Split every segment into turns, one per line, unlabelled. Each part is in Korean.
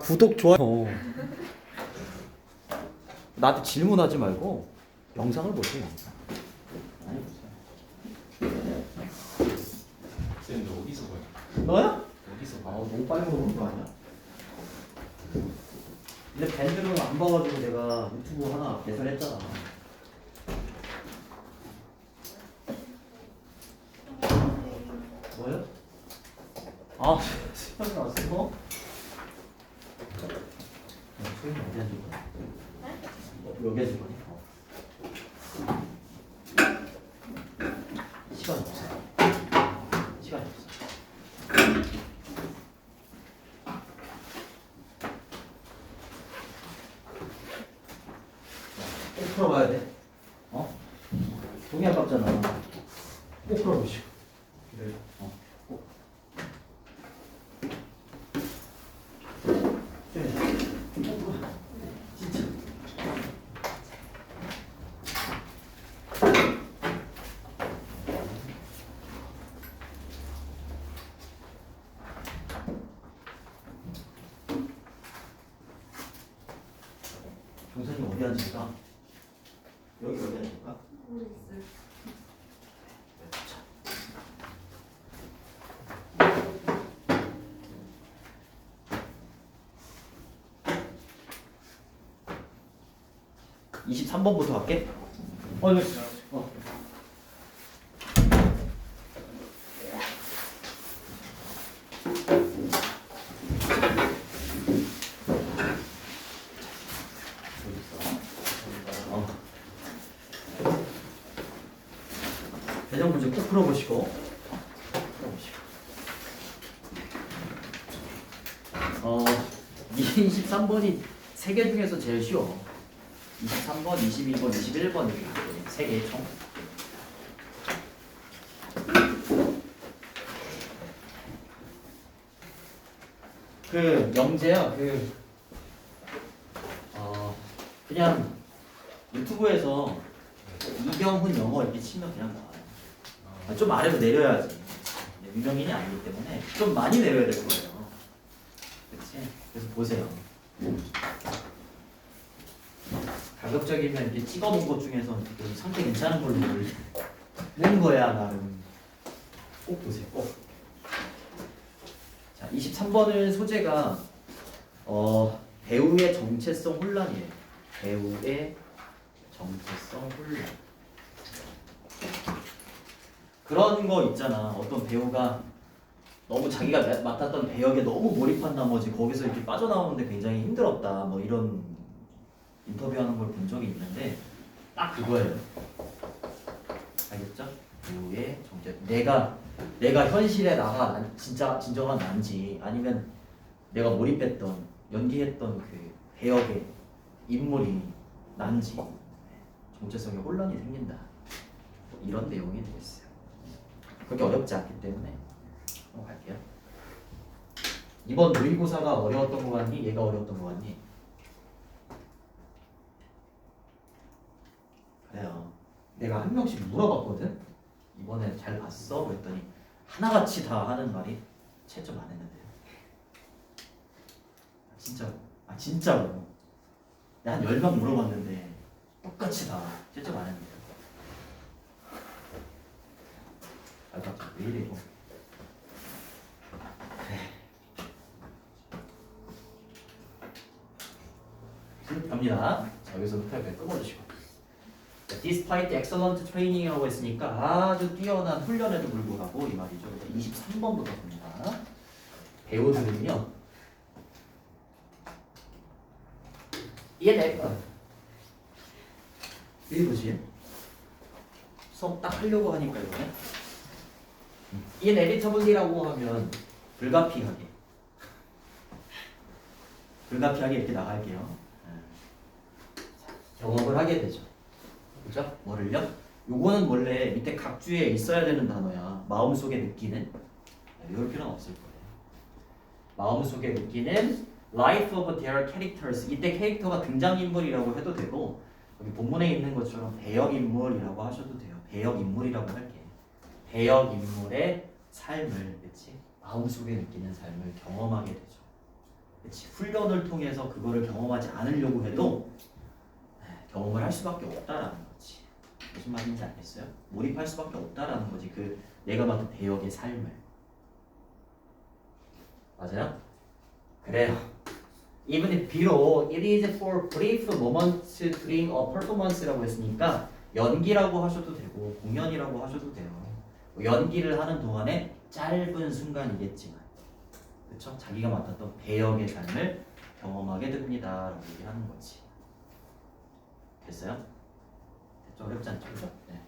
구독 좋아요. 나한테 질문하지 말고 영상을 보세요. 영상. 보세요.
쌤, 너 어디서 봐요?
너야?
어디서
아
봐요?
너무 빨리 먹는 거 아니야? 근데 밴드를 안 봐가지고 내가 유튜브 하나 개설했잖아. 뭐요? 아 수영 나왔어? 어, 수영이 어디 앉을 거야? 어, 여기 앉을 거니? 어. 시간 없어. 시간 없어. 꼭 풀어봐야 돼. 어? 동의 아깝잖아. 꼭 풀어보시오. 그래. 어. 3번부터 갈게. 어, 네. 어. 대전 문제 꼭 풀어보시고. 어, 23번이 세 개 중에서 제일 쉬워. 23번, 22번, 21번 세개 총. 그 영재야 그 어, 그냥 유튜브에서 이경훈 영어 이렇게 치면 그냥 나와요. 아, 좀 아래로 내려야지. 네, 유명인이 아니기 때문에 좀 많이 내려야 될 거예요. 그렇지? 그래서 보세요. 가급적이면 이렇게 찍어놓은 것 중에서 좀 상태 괜찮은 걸로 고르는 거야 나름. 꼭 보세요. 꼭. 자, 23번은 소재가 어, 배우의 정체성 혼란이에요. 배우의 정체성 혼란. 그런 거 있잖아. 어떤 배우가 너무 자기가 마- 맡았던 배역에 너무 몰입한 나머지 거기서 이렇게 빠져나오는데 굉장히 힘들었다. 뭐 이런 인터뷰하는 걸 본 적이 있는데 딱 그거예요. 알겠죠? 배우의 정체. 내가 내가 현실에 나가 난- 진짜 진정한 난지 아니면 내가 몰입했던 연기했던 그 배역의 인물이 난지 정체성에 혼란이 생긴다. 뭐 이런 내용이 되겠어요. 그렇게 어렵지 않기 때문에 넘어갈게요. 이번 모의고사가 어려웠던 거 같니? 얘가 어려웠던 거 같니? 그래요. 내가 한 명씩 물어봤거든. 이번에 잘 봤어? 그랬더니 하나같이 다 하는 말이 채점 안 했는데. 아, 진짜 아 진짜로. 내가 한 10명 물어봤는데 똑같이 다 채점 안 했는데. 아, 나왜 이래 이거. 그래. 갑니다. 자, 여기서부터 끊어주시고. 자, Despite excellent training이라고 했으니까 아주 뛰어난 훈련에도 불구하고 이 말이죠. 23번부터 봅니다. 배우들은요. 얘 내가 읽으지? 수업 딱 하려고 하니까 이번에 이네비터블리라고 하면 불가피하게 불가피하게 이렇게 나갈게요. 경험을 하게 되죠. 그죠? 뭐를요? 요거는 원래 밑에 각주에 있어야 되는 단어야. 마음속에 느끼는. 이럴 필요는 없을 거예요. 마음속에 느끼는 life of their characters. 이때 캐릭터가 등장인물이라고 해도 되고 여기 본문에 있는 것처럼 배역인물이라고 하셔도 돼요. 배역인물이라고 할게. 배역인물의 삶을 그치? 마음속에 느끼는 삶을 경험하게 되죠. 그치? 훈련을 통해서 그거를 경험하지 않으려고 해도 에, 경험을 할 수밖에 없다라는 거지. 무슨 말인지 알겠어요? 몰입할 수밖에 없다라는 거지. 그 내가 맡은 배역의 삶을. 맞아요? 그래요. If 비록 it is for brief moments during a performance라고 했으니까 연기라고 하셔도 되고 공연이라고 하셔도 돼요. 뭐 연기를 하는 동안에 짧은 순간이겠지만, 그렇죠? 자기가 맡았던 배역의 삶을 경험하게 됩니다라고 얘기하는 거지. 됐어요? 됐죠? 어렵지 않죠, 그죠? 네.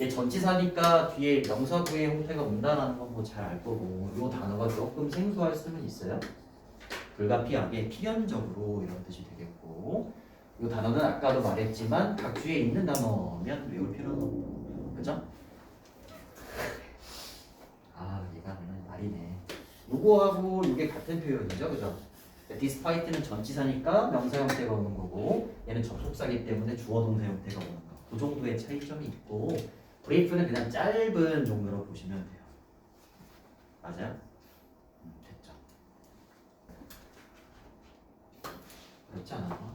얘 전치사니까 뒤에 명사 구의 형태가 온다라는 건 뭐 잘 알 거고, 이 단어가 조금 생소할 수는 있어요. 불가피하게 필연적으로 이런 뜻이 되겠고, 이 단어는 아까도 말했지만 각 주에 있는 단어면 외울 필요는 없고, 그죠? 아, 얘가 말이네. 요거하고 이게 같은 표현이죠, 그죠? despite는 전치사니까 명사 형태가 오는 거고, 얘는 접속사기 때문에 주어 동사 형태가 오는 거. 그 정도의 차이점이 있고, 브레이프는 그냥 짧은 정도로 보시면 돼요. 맞아요? 음, 됐죠. 그렇지 않아요?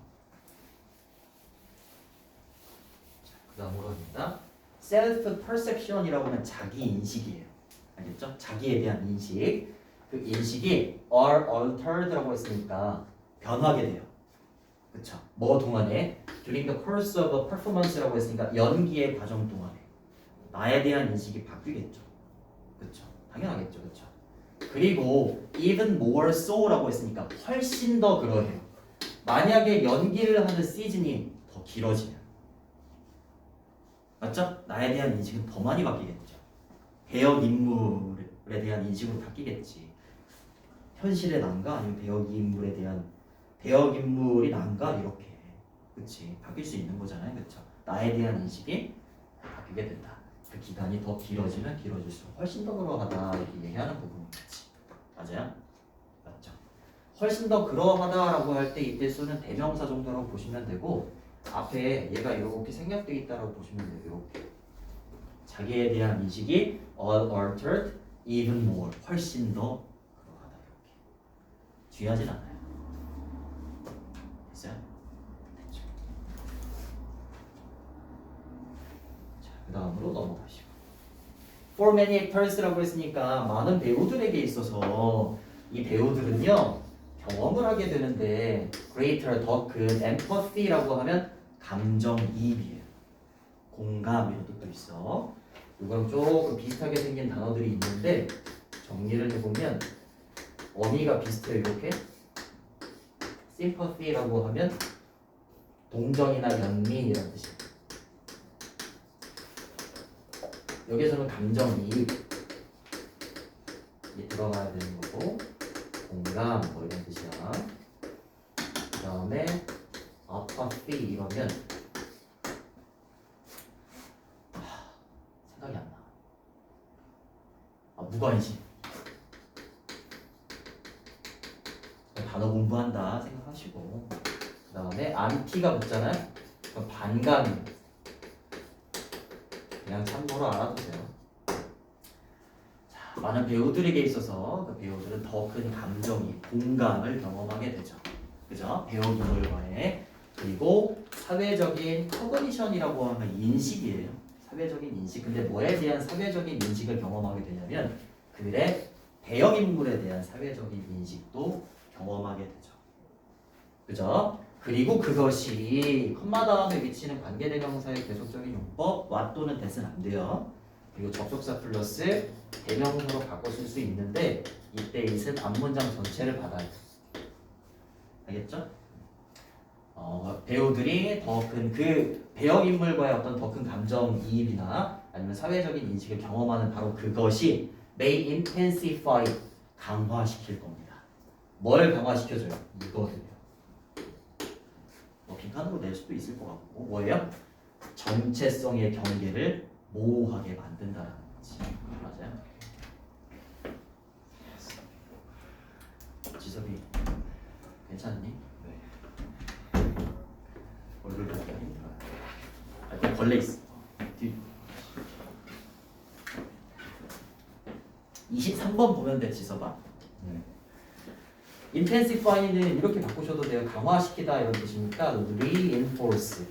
그 다음으로 합니다. self perception이라고 하면 자기 인식이에요. 알겠죠? 자기에 대한 인식. 그 인식이 are altered라고 했으니까 변하게 돼요. 그쵸? 뭐 동안에 during the course of a performance라고 했으니까 연기의 과정 동안에 나에 대한 인식이 바뀌겠죠. 그쵸? 당연하겠죠. 그쵸? 그리고 even more so라고 했으니까 훨씬 더 그러해요. 만약에 연기를 하는 시즌이 더 길어지면 맞죠? 나에 대한 인식은 더 많이 바뀌겠죠. 배역 인물에 대한 인식으로 바뀌겠지. 현실의 난가 아니면 배역 인물에 대한 배역 인물이 난가 이렇게 그치 바뀔 수 있는 거잖아요, 그렇죠? 나에 대한 인식이 바뀌게 된다. 그 기간이 더 길어지면 길어질수록 훨씬 더 그러하다 이렇게 얘기하는 부분이겠지. 맞아요? 맞죠? 훨씬 더 그러하다라고 할 때 이때 쓰는 대명사 정도라고 보시면 되고 앞에 얘가 이렇게 생략돼 있다라고 보시면 돼요. 이렇게 자기에 대한 인식이 altered even more 훨씬 더 그러하다 이렇게 주의하진 않아요. 됐죠. 자, 그 다음으로 넘어가시고 For many actors라고 했으니까 많은 배우들에게 있어서 이 배우들은요 경험을 하게 되는데 greater 더 큰 empathy라고 하면 감정이입이에요. 공감 이런 뜻도 있어. 이거랑 조금 비슷하게 생긴 단어들이 있는데 정리를 해보면 어미가 비슷해요 이렇게 sympathy라고 하면 동정이나 연민 이런 뜻이에요. 여기서는 감정이입 이 들어가야 되는 거고 공감 뭐 이런 뜻이야. 그 다음에 apathy 이러면 아, 생각이 안 나. 아 무관심. 단어 공부한다 생각하시고 그 다음에 안티가 붙잖아요. 그럼 반감이 그냥 참고로 알아두세요. 자, 많은 배우들에게 있어서 그 배우들은 더 큰 감정이 공감을 경험하게 되죠. 그죠? 배우 인물과의 그리고 사회적인 커그니션이라고 하면 인식이에요. 사회적인 인식. 근데 뭐에 대한 사회적인 인식을 경험하게 되냐면 글의 배역 인물에 대한 사회적인 인식도 경험하게 되죠. 그죠? 그리고 그것이 컴마 다음에 위치는 관계대명사의 계속적인 용법 와 또는 대은 안 돼요. 그리고 접속사 플러스 대명사로 바꿔 쓸 수 있는데 이때 it은 앞문장 전체를 받아요. 알겠죠? 어, 배우들이 더 큰 그 배역 인물과의 어떤 더 큰 감정 이입이나 아니면 사회적인 인식을 경험하는 바로 그것이 may intensify 강화시킬 겁니다. 뭘 강화시켜줘요? 이거든 빈칸으로 낼 수도 있을 것 같고 뭐예요? 전체성의 경계를 모호하게 만든다라는 거지. 맞아요? 지섭이 괜찮니? 네. 얼굴 보기가 힘들어요. 아, 그 벌레 있어. 뒤. 23번 보면 돼, 지섭아.
네.
intensify는 이렇게 바꾸셔도 돼요. 강화시키다 이런 뜻이니까 reinforce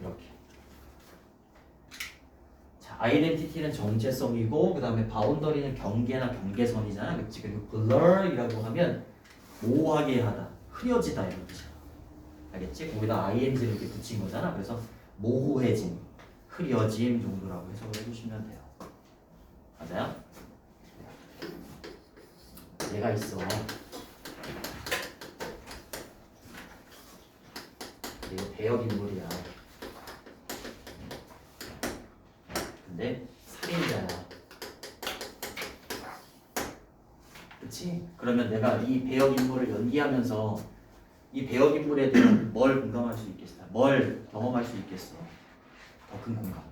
이렇게. 자, identity는 정체성이고 그 다음에 boundary는 경계나 경계선이잖아, 그렇지? 그리고 blur이라고 하면 모호하게 하다, 흐려지다 이런 뜻이야. 알겠지? 거기다 ing를 이렇게 붙인 거잖아. 그래서 모호해짐, 흐려짐 정도라고 해석을 해주시면 돼요. 맞아요? 얘가 있어. 이거 배역 인물이야. 근데 살인자야. 그치? 그러면 내가 이 배역 인물을 연기하면서 이 배역 인물에 대한 뭘 공감할 수 있겠어? 뭘 경험할 수 있겠어? 더 큰 공감.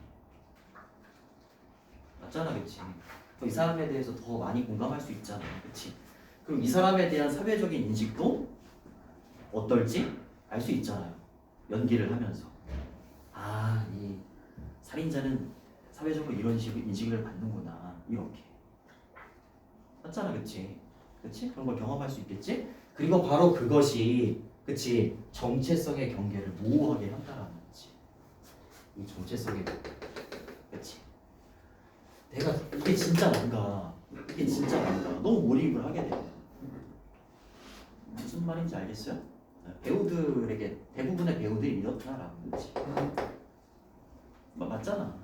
맞잖아, 그치? 더 이 사람에 대해서 더 많이 공감할 수 있잖아, 그치? 그럼 이 사람에 대한 사회적인 인식도 어떨지 알 수 있잖아요. 연기를 하면서. 아, 이 살인자는 사회적으로 이런 식의 인식을 받는구나. 이렇게. 맞잖아, 그치? 그치? 그런 걸 경험할 수 있겠지? 그리고 바로 그것이, 그치? 정체성의 경계를 모호하게 한다라는 거지. 이 정체성의 경계. 그치? 내가 이게 진짜 난가? 이게 진짜 난가? 너무 몰입을 하게 돼. 무슨 말인지 알겠어요? 배우들에게 대부분의 배우들이 이렇다라는 거지. 뭐 맞잖아.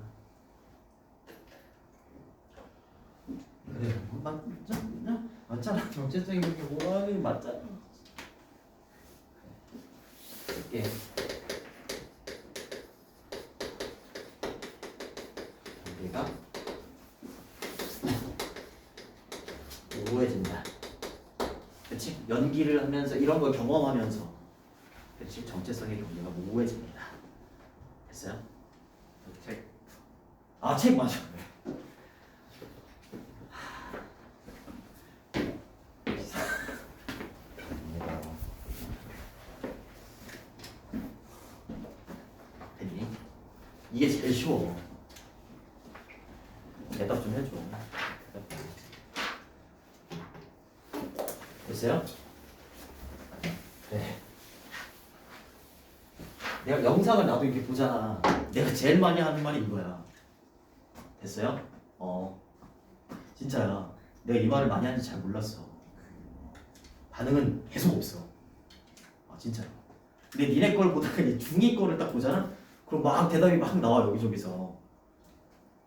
그래, 맞잖아. 맞잖아. 정체성이 그렇게 뭐하니 맞잖아. 이게 우리가 모호해진다. 그치? 연기를 하면서 이런 걸 경험하면서 그치? 정체성의 경계가 모호해집니다. 됐어요? 책. 아, 책 맞아. 됐니? 이게 제일 쉬워. 대답 좀 해줘. 됐어요? 네. 내가 영상을 나도 이렇게 보잖아. 내가 제일 많이 하는 말이 이거야. 됐어요? 어. 진짜야. 내가 이 말을 많이 하는지 잘 몰랐어. 반응은 계속 없어. 아, 진짜로. 근데 니네 걸 보다가 이 중이 거를 딱 보잖아? 그럼 막 대답이 막 나와, 여기저기서.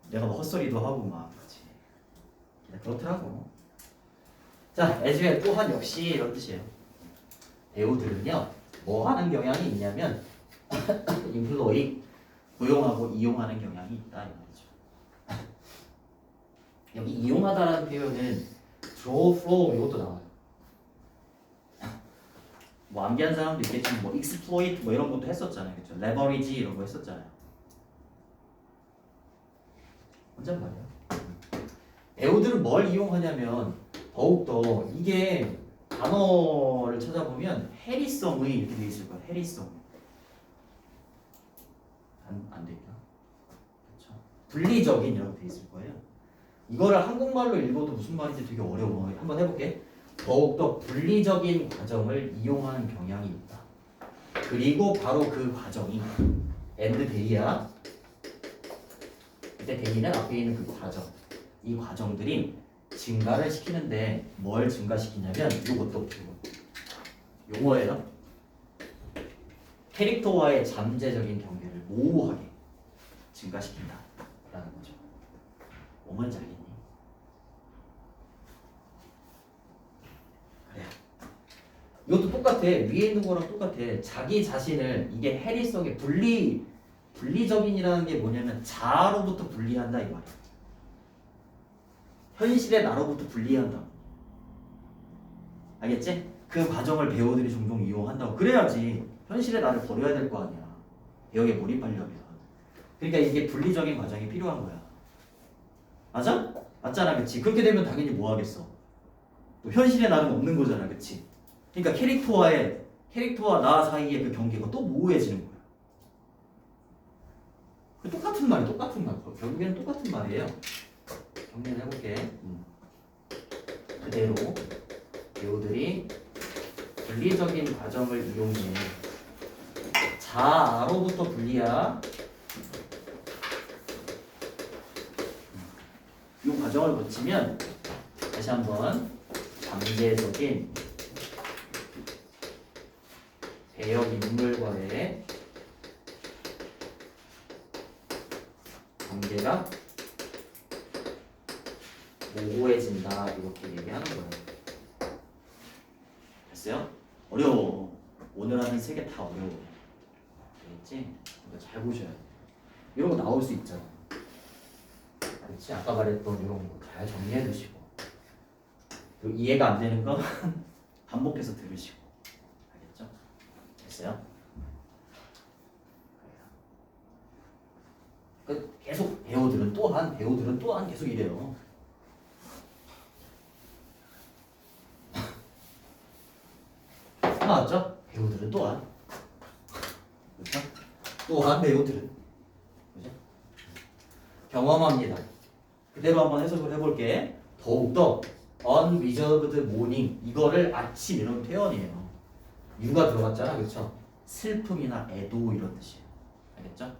내가 막 헛소리도 하고 막. 그렇지. 그렇더라고. 자, 에즈웰 또한 역시 이런 뜻이에요. 배우들은요, 뭐 하는 경향이 있냐면, 인플로이, 고용하고 이용하는 경향이 있다, 이 말이죠. 여기 이용하다라는 표현은 draw from 이것도 나와요. 뭐 암기한 사람도 있겠지만, 뭐 exploit 뭐 이런 것도 했었잖아요. 그쵸? leverage 이런 거 했었잖아요. 혼잣말이야. 배우들은 뭘 이용하냐면, 더욱더 이게 단어를 찾아보면 해리성의 이렇게 돼 있을 거야. 해리성. 안, 안 되겠다. 그렇죠. 분리적인 이라고 돼 있을 거예요. 이거를 한국말로 읽어도 무슨 말인지 되게 어려워. 한번 해볼게. 더욱더 분리적인 과정을 이용하는 경향이 있다. 그리고 바로 그 과정이 엔드 데이야. 그때 데이는 앞에 있는 그 과정. 이 과정들이 증가를 시키는데 뭘 증가시키냐면 이것도 용어예요. 캐릭터와의 잠재적인 경계를 모호하게 증가시킨다 라는 거죠. 뭐 뭔지 알겠니? 그래. 이것도 똑같아. 위에 있는 거랑 똑같아. 자기 자신을 이게 해리성의 분리 분리적인이라는 게 뭐냐면 자아로부터 분리한다 이 말이야. 현실의 나로부터 분리한다. 알겠지? 그 과정을 배우들이 종종 이용한다고. 그래야지 현실의 나를 버려야 될 거 아니야. 배역에 몰입하려면. 그러니까 이게 분리적인 과정이 필요한 거야. 맞아? 맞잖아, 그치? 그렇게 되면 당연히 뭐 하겠어? 또 현실의 나는 없는 거잖아, 그치? 그러니까 캐릭터와의 캐릭터와 나 사이의 그 경계가 또 모호해지는 거야. 그 똑같은 말이 똑같은 말. 결국에는 똑같은 말이에요. 정리를 해볼게. 음. 그대로 배우들이 분리적인 과정을 이용해 자아로부터 분리야 이 과정을 거치면 다시 한번 잠재적인 배역 인물과의 관계가 모호해진다 이렇게 얘기하는 거예요. 됐어요? 어려워. 오늘 하는 세 개 다 어려워. 알겠지? 이거 잘 보셔야 돼. 이런 거 나올 수 있잖아. 그렇지? 아까 말했던 이런 거 잘 정리해 두시고. 이해가 안 되는 거 반복해서 들으시고. 알겠죠? 됐어요? 그 계속 배우들은 또한 배우들은 또한 계속 이래요. 나왔죠? 배우들은 또한 그렇죠? 또한 배우들은 그죠? 경험합니다. 그대로 한번 해석을 해볼게. 더욱더 unresolved mourning 이거를 아침 이런 표현이에요. 유가 들어갔잖아, 그렇죠? 슬픔이나 애도 이런 뜻이에요. 알겠죠?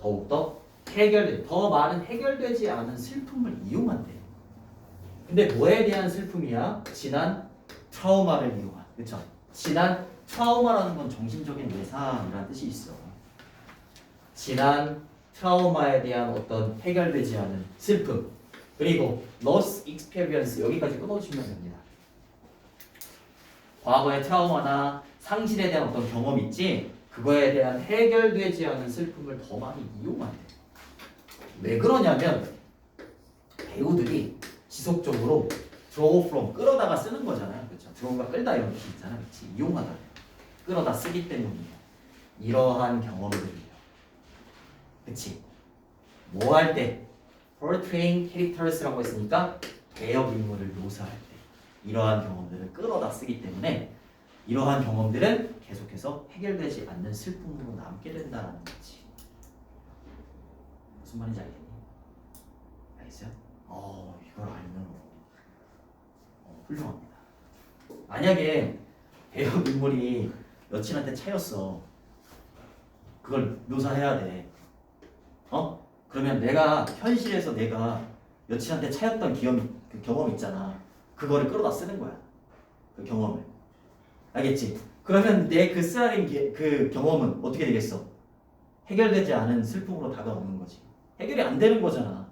더욱더 해결돼 더 많은 해결되지 않은 슬픔을 이용한대. 근데 뭐에 대한 슬픔이야? 지난 트라우마를 이용한. 그렇죠? 지난 트라우마라는 건 정신적인 외상이라는 뜻이 있어. 지난 트라우마에 대한 어떤 해결되지 않은 슬픔 그리고 loss experience 여기까지 끊어주시면 됩니다. 과거의 트라우마나 상실에 대한 어떤 경험 있지 그거에 대한 해결되지 않은 슬픔을 더 많이 이용한대. 왜 그러냐면 배우들이 지속적으로 draw from 끌어다가 쓰는 거잖아요. 그렇죠? draw가 끌다 이런 뜻이 있잖아. 그렇지? 이용하다. 끌어다 쓰기 때문이에요. 이러한 경험들이에요. 그치? 뭐 할 때? portraying characters라고 했으니까 배역 인물을 묘사할 때 이러한 경험들을 끌어다 쓰기 때문에 이러한 경험들은 계속해서 해결되지 않는 슬픔으로 남게 된다는 거지. 무슨 말인지 알겠니? 알겠어요? 어, 이걸 알면 어, 훌륭합니다. 만약에 배역 인물이 여친한테 차였어. 그걸 묘사해야 돼. 어? 그러면 내가 현실에서 내가 여친한테 차였던 기억, 그 경험 있잖아. 그거를 끌어다 쓰는 거야. 그 경험을. 알겠지? 그러면 내 그 쓰라린 게- 그 경험은 어떻게 되겠어? 해결되지 않은 슬픔으로 다가오는 거지. 해결이 안 되는 거잖아.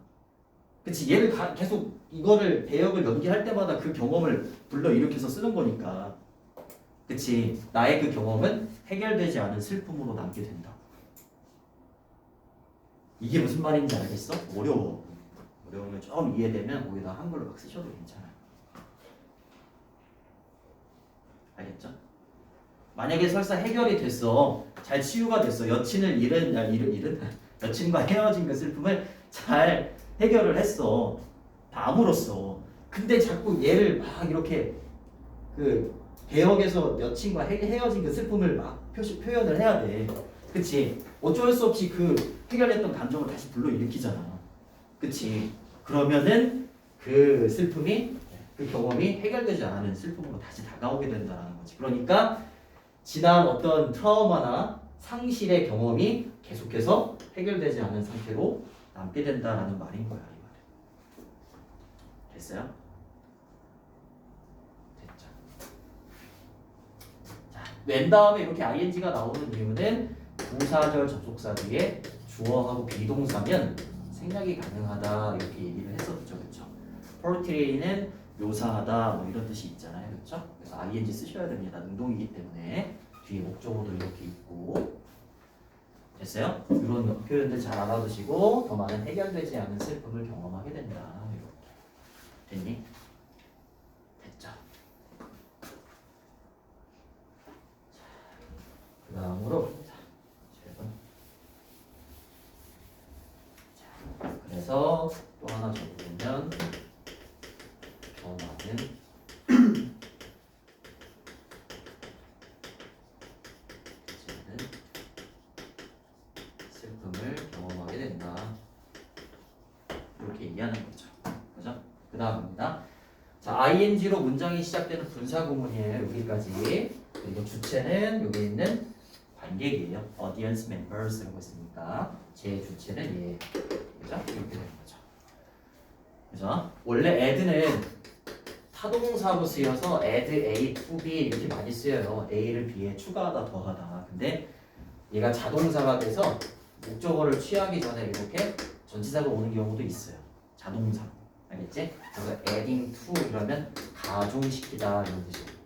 그치? 얘를 가- 계속 이거를 배역을 연기할 때마다 그 경험을 불러 일으켜서 쓰는 거니까. 그치? 나의 그 경험은 해결되지 않은 슬픔으로 남게 된다. 이게 무슨 말인지 알겠어? 어려워. 어려우면 좀 이해되면 거기다 한글로 막 쓰셔도 괜찮아요. 알겠죠? 만약에 설사 해결이 됐어, 잘 치유가 됐어, 여친을 잃은, 아, 잃은, 잃은, 여친과 헤어진 그 슬픔을 잘 해결을 했어, 다 아물었어. 근데 자꾸 얘를 막 이렇게 그 배역에서 여친과 헤, 헤어진 그 슬픔을 막 표시 표현을 해야 돼. 그치? 어쩔 수 없이 그 해결했던 감정을 다시 불러 일으키잖아. 그치? 그러면은 그 슬픔이 그 경험이 해결되지 않은 슬픔으로 다시 다가오게 된다는 거지. 그러니까 지난 어떤 트라우마나 상실의 경험이 계속해서 해결되지 않은 상태로 남게 된다라는 말인 거야. 이 말은. 됐어요? 됐죠. 자, 웬 다음에 이렇게 ing가 나오는 이유는 부사절 접속사 뒤에 주어하고 비동사면 생략이 가능하다 이렇게 얘기를 했었죠, 그렇죠? portray는 묘사하다 뭐 이런 뜻이 있잖아요, 그렇죠? 그래서 ing 쓰셔야 됩니다. 능동이기 때문에 뒤에 목적어도 이렇게 있고 됐어요? 이런 표현들 잘 알아두시고 더 많은 해결되지 않은 슬픔을 경험하게 된다. 이렇게 됐니? 됐죠? 그 다음으로 자, 7번. 자, 그래서 또 하나 경험하는 이제는 슬픔을 경험하게 된다. 이렇게 얘기하는 거죠. 그 다음입니다. 자, ing로 문장이 시작되는 분사 구문이에요. 여기까지. 그리고 주체는 여기 있는 관객이에요. audience members라고 했으니까 제 주체는 얘. 그죠? 이렇게 되는 거죠. 그죠? 원래 add는 타동사로 쓰여서 add A to B 이렇게 많이 쓰여요. A를 B에 추가하다 더하다. 근데 얘가 자동사가 돼서 목적어를 취하기 전에 이렇게 전치사가 오는 경우도 있어요. 자동사. 알겠지? 그래서 adding to 이러면 가중시키다 이런 뜻이에요.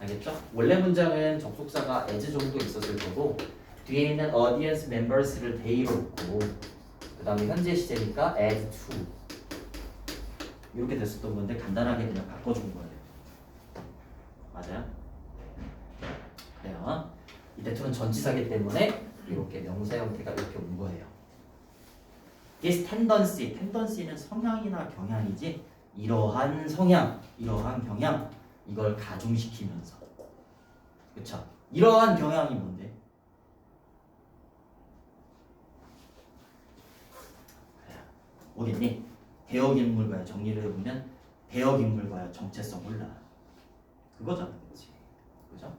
알겠죠? 원래 문장은 접속사가 as 정도 있었을 거고 뒤에 있는 audience members를 they로 놓고 그 다음에 현재 시제니까 add to 이렇게 됐었던 건데 간단하게 그냥 바꿔준 거예요. 맞아요? 그래요. 이때 to는 전치사기 때문에 이렇게 명사 형태가 이렇게 온 거예요. This tendency, tendency는 성향이나 경향이지 이러한 성향, 이러한 경향 이걸 가중시키면서 그쵸? 이러한 경향이 뭔데? 오겠니? 대역 인물과의 정리를 해보면 대역 인물과의 정체성 몰라 그거잖아 그치 그죠?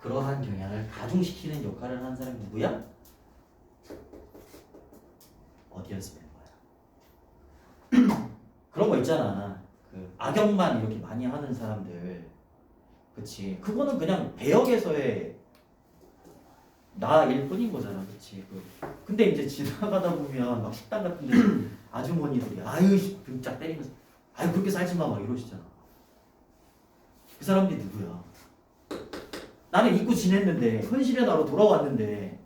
그러한 경향을 가중시키는 역할을 하는 사람이 누구야? 어디언스 멤버야 그런 거 있잖아 그 악역만 이렇게 많이 하는 사람들. 그치? 그거는 그냥 배역에서의 나일 뿐인 거잖아. 그치? 그 근데 이제 지나가다 보면 막 식당 같은 데 아주머니들이 아유 씨, 등짝 때리면서 아유 그렇게 살지 마막 이러시잖아. 그 사람들이 누구야? 나는 잊고 지냈는데 현실의 나로 돌아왔는데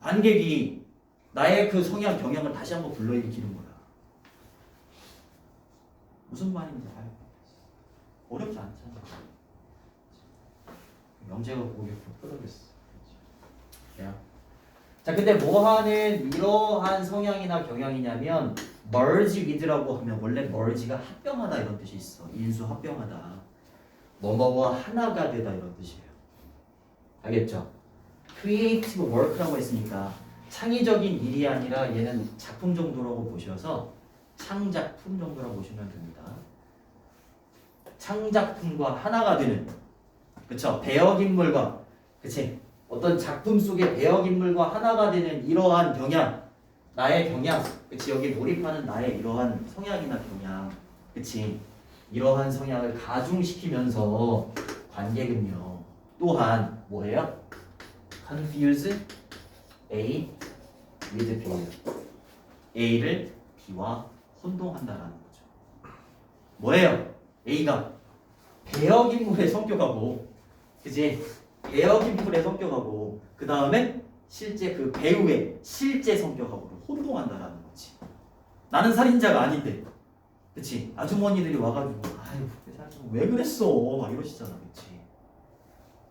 관객이 나의 그 성향 경향을 다시 한번 불러일으키는 거야. 무슨 말인지 어렵지 않잖아. 영재가 고개 좀 끄덕였어. 야. 자 근데 뭐하는 이러한 성향이나 경향이냐면 merge with라고 하면 원래 merge가 합병하다 이런 뜻이 있어. 인수 합병하다. 뭐뭐와 하나가 되다 이런 뜻이에요. 알겠죠? creative work라고 했으니까 창의적인 일이 아니라 얘는 작품 정도라고 보셔서 창작품 정도라고 보시면 됩니다 창작품과 하나가 되는 그쵸 배역 인물과 그치 어떤 작품 속의 배역 인물과 하나가 되는 이러한 경향, 나의 경향, 그치 여기 몰입하는 나의 이러한 성향이나 경향, 그치 이러한 성향을 가중시키면서 관객은요 또한 뭐예요? confuse A with B예요. A를 B와 혼동한다라는 거죠. 뭐예요? A가 배역 인물의 성격하고, 그치? 배역 인물의 성격하고 그 다음에 실제 그 배우의 실제 성격하고 혼동한다라는 거지. 나는 살인자가 아닌데, 그치? 아주머니들이 와가지고 아유 왜 그랬어? 막 이러시잖아, 그치?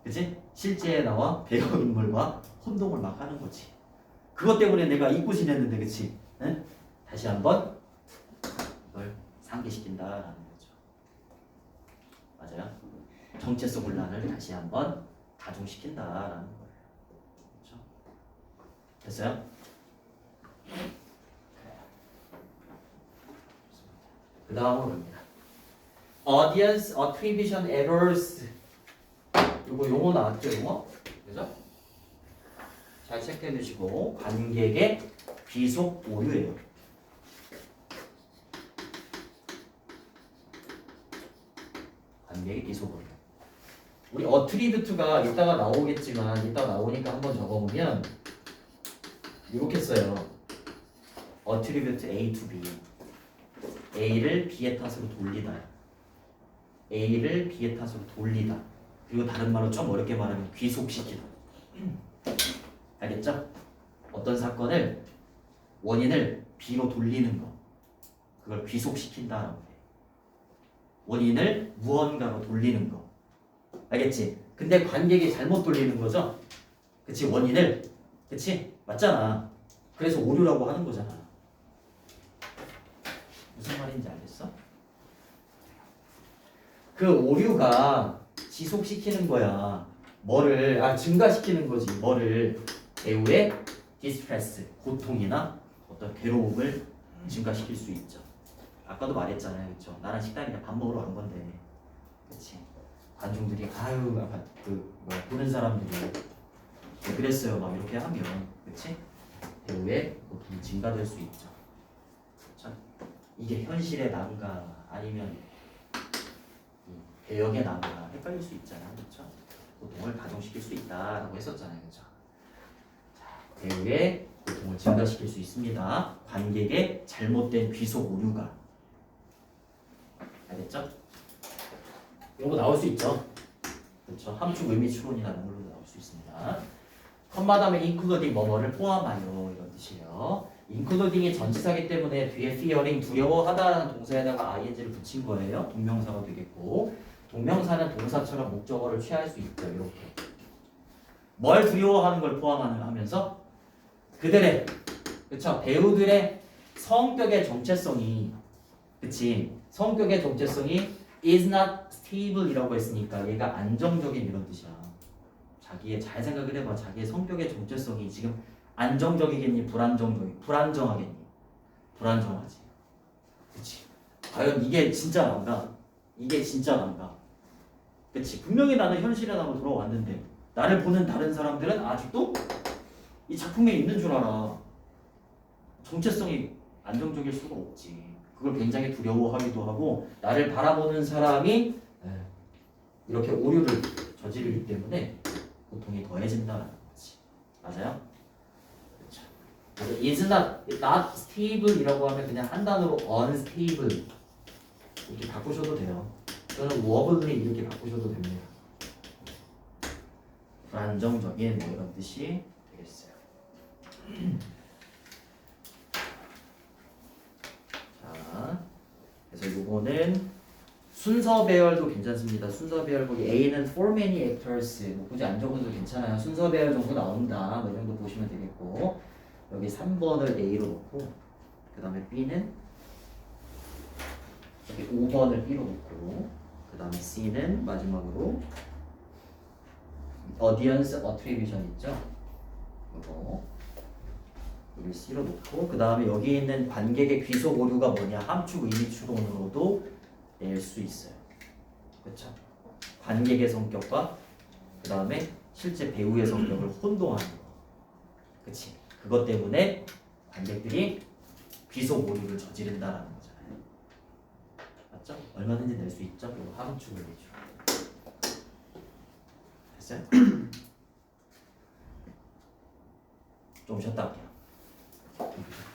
그치? 실제 나와 배역 인물과 혼동을 막 하는 거지. 그것 때문에 내가 잊고 지냈는데, 그치? 응? 다시 한번 이걸 상기시킨다라는 거죠. 맞아요? 정체성 혼란을 다시 한번 가중시킨다라는 거예요. 그렇죠? 됐어요? 그 다음으로 갑니다. Audience attribution errors. 이거 용어 나왔죠, 용어? 그죠? 잘 체크해 두시고 관객의 귀속 오류예요. 귀속 오류. 우리 어트리뷰트가 이따가 나오겠지만 이따가 나오니까 한번 적어보면 이렇게 써요. 어트리뷰트 A to B A를 B의 탓으로 돌리다 A를 B의 탓으로 돌리다 그리고 다른 말로 좀 어렵게 말하면 귀속시키다 알겠죠? 어떤 사건을 원인을 B로 돌리는 거 그걸 귀속시킨다라고 해 원인을 무언가로 돌리는 거 알겠지? 근데 관객이 잘못 돌리는 거죠? 그치? 원인을 그치? 맞잖아 그래서 오류라고 하는 거잖아 무슨 말인지 알겠어? 그 오류가 지속시키는 거야 뭐를 아 증가시키는 거지 뭐를 배우의 디스트레스 고통이나 어떤 괴로움을 증가시킬 수 있죠 아까도 말했잖아요, 그렇죠? 나랑 그냥 밥 먹으러 간 건데, 그렇지? 관중들이 아유, 그 뭐야 보는 사람들이 왜 그랬어요, 막 이렇게 하면, 그렇지? 배우의 고통이 증가될 수 있죠. 그렇죠? 이게 현실의 난가 아니면 이 배역의 난가 헷갈릴 수 있잖아요, 그렇죠? 고통을 가중시킬 수 있다라고 했었잖아요, 그렇죠? 자, 배우의 고통을 증가시킬 수 있습니다. 관객의 잘못된 귀속 오류가 알겠죠? 이거 나올 수 있죠. 그렇죠. 함축 의미 추론이라는 걸로 나올 수 있습니다. 컴마 다음에 including 뭐뭐를 포함하여 이런 뜻이에요. including이 전치사기 때문에 뒤에 fearing 두려워하다라는 동사에다가 ing를 붙인 거예요. 동명사가 되겠고 동명사는 동사처럼 목적어를 취할 수 있죠. 이렇게 뭘 두려워하는 걸 포함하는 하면서 그들의 그렇죠 배우들의 성격의 정체성이 그치 성격의 정체성이 is not stable이라고 했으니까 얘가 안정적인 이런 뜻이야. 자기의 잘 생각을 해봐. 자기의 성격의 정체성이 지금 안정적이겠니? 불안정적이 불안정하겠니? 불안정하지. 그치 과연 이게 진짜 난가? 이게 진짜 난가? 그치 분명히 나는 현실에 나고 돌아왔는데 나를 보는 다른 사람들은 아직도 이 작품에 있는 줄 알아. 정체성이 안정적일 수가 없지. 그걸 굉장히 두려워하기도 하고 나를 바라보는 사람이 에, 이렇게 오류를 저지르기 때문에 고통이 더해진다는 거지. 맞아요? 그렇죠. 그래서 is not, not stable이라고 하면 그냥 한 단어로 unstable 이렇게 바꾸셔도 돼요. 또는 wobbly 이렇게 바꾸셔도 됩니다. 불안정적인 뭐 이런 뜻이 되겠어요. 자, 그래서 요거는 순서 배열도 괜찮습니다. 순서 배열 거기 A는 for many actors 뭐 굳이 안 적어도 괜찮아요. 순서 배열 정도 나온다. 뭐이 정도 보시면 되겠고 여기 3번을 A로 놓고 그 다음에 B는 여기 5번을 B로 놓고 그 다음에 C는 마지막으로 audience attribution 있죠? 이거 여기 C로 놓고 그 다음에 여기 있는 관객의 귀속 오류가 뭐냐 함축 의미 추론으로도 낼 수 있어요. 그렇죠? 관객의 성격과 그 다음에 실제 배우의 성격을 혼동하는 거. 그치? 그것 때문에 관객들이 귀속 오류를 저지른다라는 거잖아요. 맞죠? 얼마든지 낼 수 있죠? 그리고 함축 의미 추론. 됐어요? 좀 쉬었다 할게요. Thank you.